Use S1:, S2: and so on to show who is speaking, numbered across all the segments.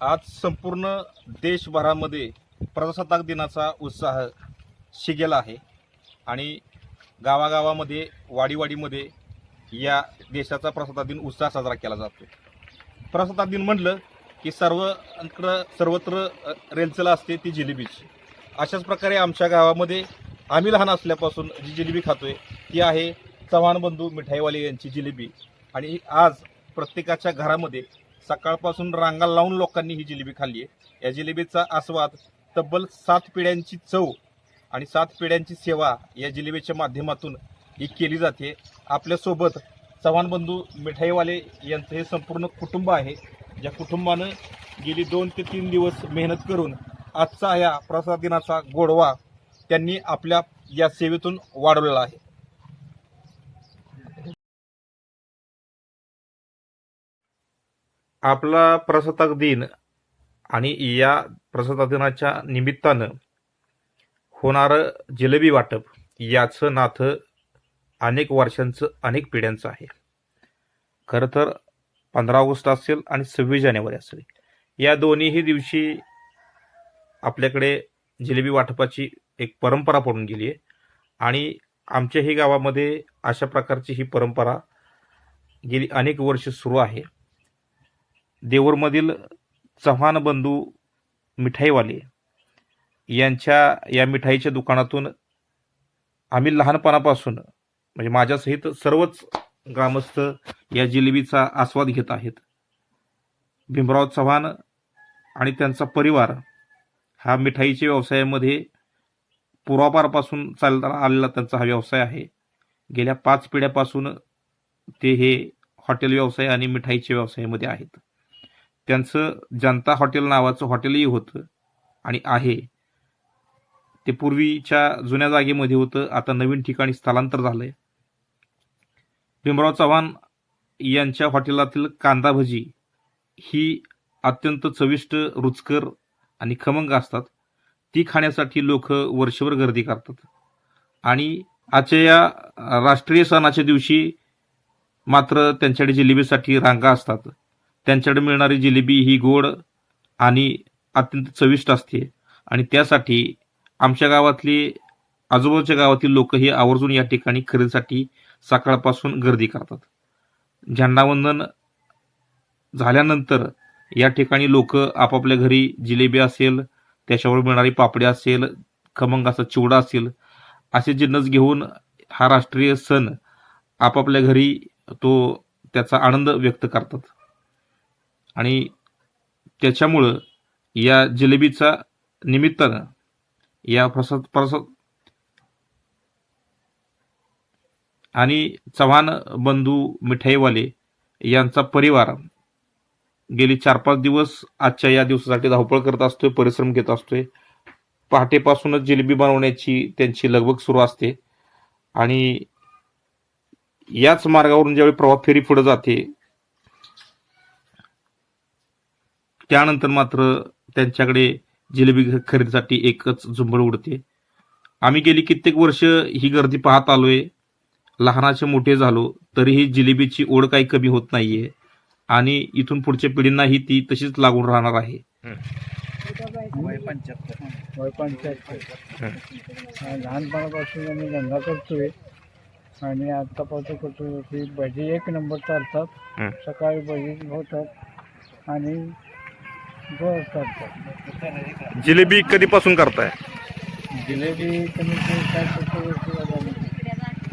S1: आज संपूर्ण देशभरामध्ये प्रजासत्ताक दिनाचा उत्साह शिगेला आहे. आणि गावागावामध्ये वाडीवाडीमध्ये या देशाचा प्रजासत्ताक दिन उत्साह साजरा केला जातो प्रजासत्ताक दिन म्हणलं की सर्व सर्वत्र रेलचला रेलचल असते ती जिलेबीची अशाच प्रकारे आमच्या गावामध्ये आम्ही लहान असल्यापासून जी जिलेबी खातो आहे ती आहे चव्हाण बंधू मिठाईवाले यांची जिलेबी. आणि आज प्रत्येकाच्या घरामध्ये सकाळपासून रांगा लावून लोकांनी ही जिलेबी खाल्ली आहे. या जिलेबीचा आस्वाद तब्बल सात पिढ्यांची चव आणि सात पिढ्यांची सेवा या जिलेबीच्या माध्यमातून ही केली जाते. आपल्यासोबत चव्हाण बंधू मिठाईवाले यांचं हे संपूर्ण कुटुंब आहे. ज्या कुटुंबानं गेली दोन ते तीन दिवस मेहनत करून आजचा या प्रसाद दिनाचा गोडवा त्यांनी आपल्या या सेवेतून वाढवलेला आहे. आपला प्रजासत्ताक दिन आणि या प्रजासत्ताक दिनाच्या निमित्तानं होणारं जिलेबी वाटप याचं नातं अनेक वर्षांचं अनेक पिढ्यांचं आहे. खरं तर पंधरा ऑगस्ट असेल आणि सव्वीस जानेवारी असेल. या दोन्हीही दिवशी आपल्याकडे जिलेबी वाटपाची एक परंपरा पडून गेली आहे. आणि आमच्याही गावामध्ये अशा प्रकारची ही परंपरा गेली अनेक वर्ष सुरू आहे. देऊरमधील चव्हाण बंधू मिठाईवाले यांच्या या मिठाईच्या दुकानातून आम्ही लहानपणापासून म्हणजे माझ्यासहित सर्वच ग्रामस्थ या जिलेबीचा आस्वाद घेत आहेत. भीमराव चव्हाण आणि त्यांचा परिवार हा मिठाईच्या व्यवसायामध्ये पूर्वापारपासून चालताना आलेला त्यांचा हा व्यवसाय आहे. गेल्या पाच पिढ्यापासून ते हे हॉटेल व्यवसाय आणि मिठाईच्या व्यवसायामध्ये आहेत. त्यांचं जनता हॉटेल नावाचं हॉटेलही होतं आणि आहे. ते पूर्वीच्या जुन्या जागेमध्ये होतं आता नवीन ठिकाणी स्थलांतर झालं आहे भीमराव चव्हाण यांच्या हॉटेलातील कांदा भजी ही अत्यंत चविष्ट रुचकर आणि खमंग असतात. ती खाण्यासाठी लोक वर्षभर गर्दी करतात. आणि आजच्या या राष्ट्रीय सणाच्या दिवशी मात्र त्यांच्याकडे जिलेबीसाठी रांगा असतात. त्यांच्याकडे मिळणारी जिलेबी ही गोड आणि अत्यंत चविष्ट असते. आणि त्यासाठी आमच्या गावातली आजूबाजूच्या गावातील लोकही आवर्जून या ठिकाणी खरेदीसाठी सकाळपासून गर्दी करतात. झेंडावंदन झाल्यानंतर या ठिकाणी लोक आपापल्या घरी जिलेबी असेल त्याच्यावर मिळणारी पापडी असेल खमंग चिवडा असेल असे जिन्नस घेऊन हा राष्ट्रीय सण आपापल्या घरी तो त्याचा आनंद व्यक्त करतात. आणि त्याच्यामुळं या जिलेबीचा निमित्तानं या प्रसाद प्रसाद आणि चव्हाण बंधू मिठाईवाले यांचा परिवार गेली चार पाच दिवस आजच्या या दिवसासाठी धावपळ करत असतोय परिश्रम घेत असतोय. पहाटेपासूनच जिलेबी बनवण्याची त्यांची लगबग सुरू असते. आणि याच मार्गावरून ज्यावेळी प्रवाह फेरी पुढे जाते त्यानंतर मात्र त्यांच्याकडे जिलेबी खरेदीसाठी एकच झुंबड उडते. आम्ही गेली कित्येक वर्ष ही गर्दी पाहत आलोय. लहानाचे मोठे झालो तरीही जिलेबीची ओढ काही कमी होत नाहीये. आणि इथून पुढच्या पिढींनाही ती तशीच लागून राहणार आहे.
S2: लहानपणापासून आम्ही धंदा करतोय. आणि आत्तापासून करतोय की भजी एक नंबर चालतात. सकाळी भजी होतात. आणि गोड चालतात
S1: जिलेबी कधीपासून करताय?
S2: जिलेबी कमी कमी काय सत्तर वर्ष झाली.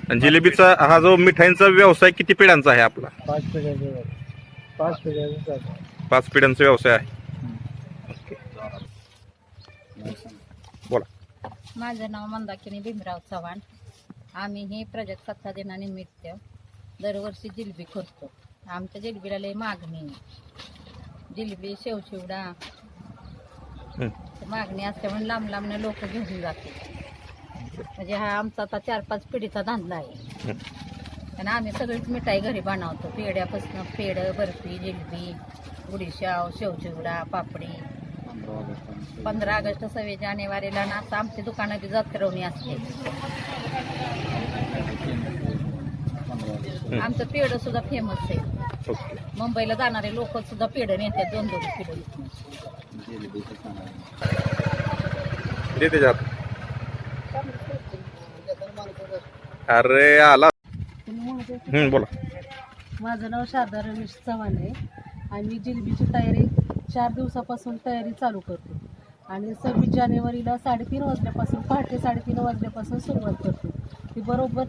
S1: आणि जिलेबीचा हा जो मिठाईंचा व्यवसाय किती पिढ्यांचा आहे आपला?
S2: पाच पिढ्याचे. पाच पिढ्याचे
S1: पाच पिढ्यांचा व्यवसाय आहे. बोला.
S3: माझं नाव मंदाकिनी भीमराव चव्हाण. आम्ही हे प्रजासत्ताक दिनानिमित्त दरवर्षी जिलबी करतो. आमच्या जिलबीला लई मागणी आहे. जिलबी शेवशिवडा. मागणी असल्यामुळे लांब लांबनं लोक घेऊन जाते. म्हणजे हा आमचा आता चार पाच पिढीचा धंदा आहे. आणि आम्ही सगळीच मिठाई घरी बनवतो. पेड्यापासून पेढं बर्फी जिलबी गुडीशाव शेवचिवडा पापडी. पंधरा ऑगस्ट सव्वीस जानेवारीला ना असं आमची दुकानं बी जत्रवणी असते. आमचं पेढं सुद्धा फेमस आहे. मुंबईला जाणारे लोक सुद्धा पेढं नेतात दोन दोन किलो
S1: अरे आला. बोला.
S4: माझं नाव शारदा रमेश चव्हाण आहे. आणि मी जिलबीची तयारी चार दिवसापासून तयारी चालू करतो. आणि सव्वीस जानेवारीला साडेतीन वाजल्यापासून पहाटे साडेतीन वाजल्यापासून सुरुवात करतो. ती बरोबर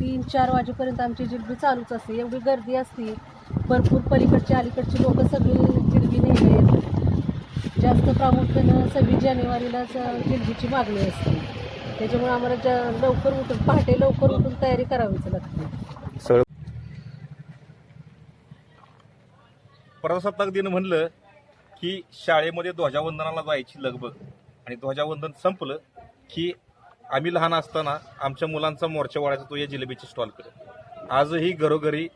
S4: तीन चार वाजेपर्यंत आमची जिलबी चालूच असते. एवढी गर्दी असते भरपूर पलीकडची अलीकडची लोक सगळी जिलबी नेले जास्त प्रामुख्यानं सव्वीस जानेवारीलाच जिलबीची मागणी असते. त्याच्यामुळे आम्हाला ज लवकर उठून पहाटे लवकर उठून तयारी करावीच लागते.
S1: सगळं प्रजासत्ताक दिन म्हणलं की शाळेमध्ये ध्वजावंदनाला जायची लगबग. आणि ध्वजावंदन संपलं की आम्ही लहान असताना आमच्या मुलांचा मोर्चा वाढायचा तो या जिलेबीच्या स्टॉलकडे. आजही घरोघरी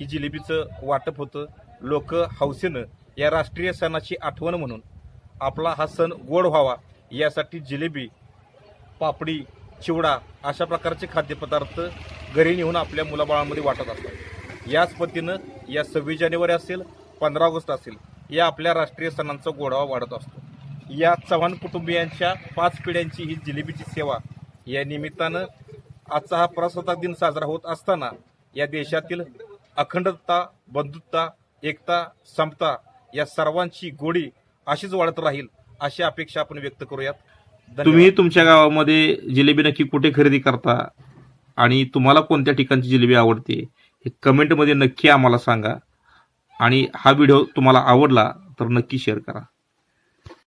S1: ही जिलेबीचं वाटप होतं. लोक हौसेनं या राष्ट्रीय सणाची आठवण म्हणून आपला हा सण गोड व्हावा यासाठी जिलेबी पापडी चिवडा अशा प्रकारचे खाद्यपदार्थ घरी नेऊन आपल्या मुलाबाळांमध्ये वाटत असतात. याच पद्धतीनं या सव्वीस जानेवारी असेल पंधरा ऑगस्ट असेल या आपल्या राष्ट्रीय सणांचा गोडावा वाढत असतो. या चव्हाण कुटुंबियांच्या पाच पिढ्यांची ही जिलेबीची सेवा या निमित्तानं आजचा हा प्रजासत्ताक दिन साजरा होत असताना या देशातील अखंडता बंधुता एकता समता या सर्वांची गोडी अशीच वाढत राहील अशी अपेक्षा आपण व्यक्त करूयात.
S5: तुम्ही तुमच्या गावामध्ये जिलेबी नक्की कुठे खरेदी करता आणि तुम्हाला कोणत्या ठिकाणची जिलेबी आवडते हे कमेंटमध्ये नक्की आम्हाला सांगा आणि हा व्हिडिओ तुम्हाला आवडला तर नक्की शेअर करा.